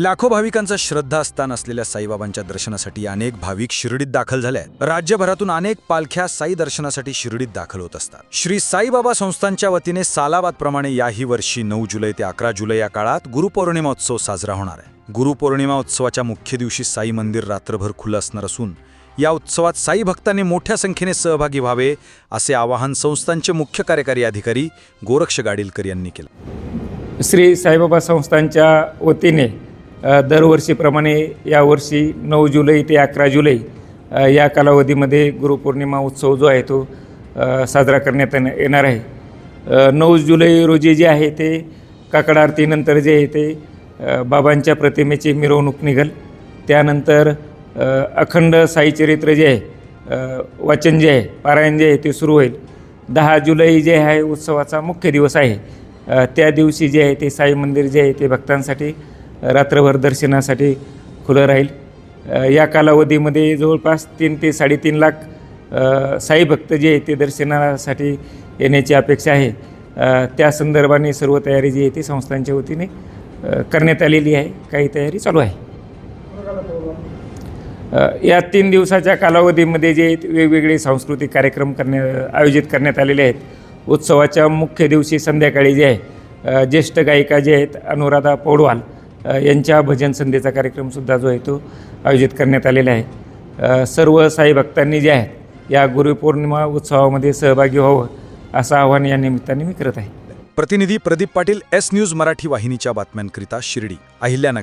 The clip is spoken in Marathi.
लाखो भाविकांचा श्रद्धास्थान असलेल्या साईबाबांच्या दर्शनासाठी अनेक भाविक शिर्डीत दाखल झाले आहेत. राज्यभरातून अनेक पालख्या साई दर्शनासाठी शिर्डीत दाखल होत असतात. श्री साईबाबा संस्थांच्या वतीने सालाबादप्रमाणे याही वर्षी नऊ जुलै ते अकरा जुलै या काळात गुरुपौर्णिमा उत्सव साजरा होणार आहे. गुरुपौर्णिमा उत्सवाच्या मुख्य दिवशी साई मंदिर रात्रभर खुलं असणार असून या उत्सवात साई भक्तांनी मोठ्या संख्येने सहभागी व्हावे असे आवाहन संस्थांचे मुख्य कार्यकारी अधिकारी गोरक्ष गाडीलकर यांनी केलं. श्री साईबाबा संस्थांच्या वतीने दरवर्षीप्रमाणे यावर्षी नऊ जुलै ते अकरा जुलै या कालावधीमध्ये गुरुपौर्णिमा उत्सव जो आहे तो साजरा करण्यात येणार आहे. नऊ जुलै रोजी जे आहे ते काकड आरतीनंतर जे आहे ते बाबांच्या प्रतिमेची मिरवणूक निघल. त्यानंतर अखंड साईचरित्र जे आहे वाचन जे आहे पारायण जे आहे ते सुरू होईल. दहा जुलै जे आहे उत्सवाचा मुख्य दिवस आहे. त्या दिवशी जे आहे ते साई मंदिर जे आहे ते भक्तांसाठी रात्रभर दर्शनासाठी खुलं राहील. या कालावधीमध्ये जवळपास तीन ते साडेतीन लाख साई भक्त जे आहे ते दर्शनासाठी येण्याची अपेक्षा आहे. त्या संदर्भाने सर्व तयारी जी आहे ती संस्थांच्या वतीने करण्यात आलेली आहे. काही तयारी चालू आहे. या तीन दिवसाच्या कालावधीमध्ये जे आहेत वेगवेगळे सांस्कृतिक कार्यक्रम करण्या आयोजित करण्यात आलेले आहेत. उत्सवाच्या मुख्य दिवशी संध्याकाळी जे आहे ज्येष्ठ गायिका जे आहेत अनुराधा पौडवाल यांच्या भजन संध्येचा कार्यक्रमसुद्धा जो आहे तो आयोजित करण्यात आलेला आहे. सर्व साई भक्तांनी जे आहेत या गुरुपौर्णिमा उत्सवामध्ये सहभागी व्हावं असं आवाहन या निमित्ताने मी करत आहे. प्रतिनिधी प्रदीप पाटील एस न्यूज मराठी वाहिनीच्या बातम्यांकरिता शिर्डी अहिल्यानगर.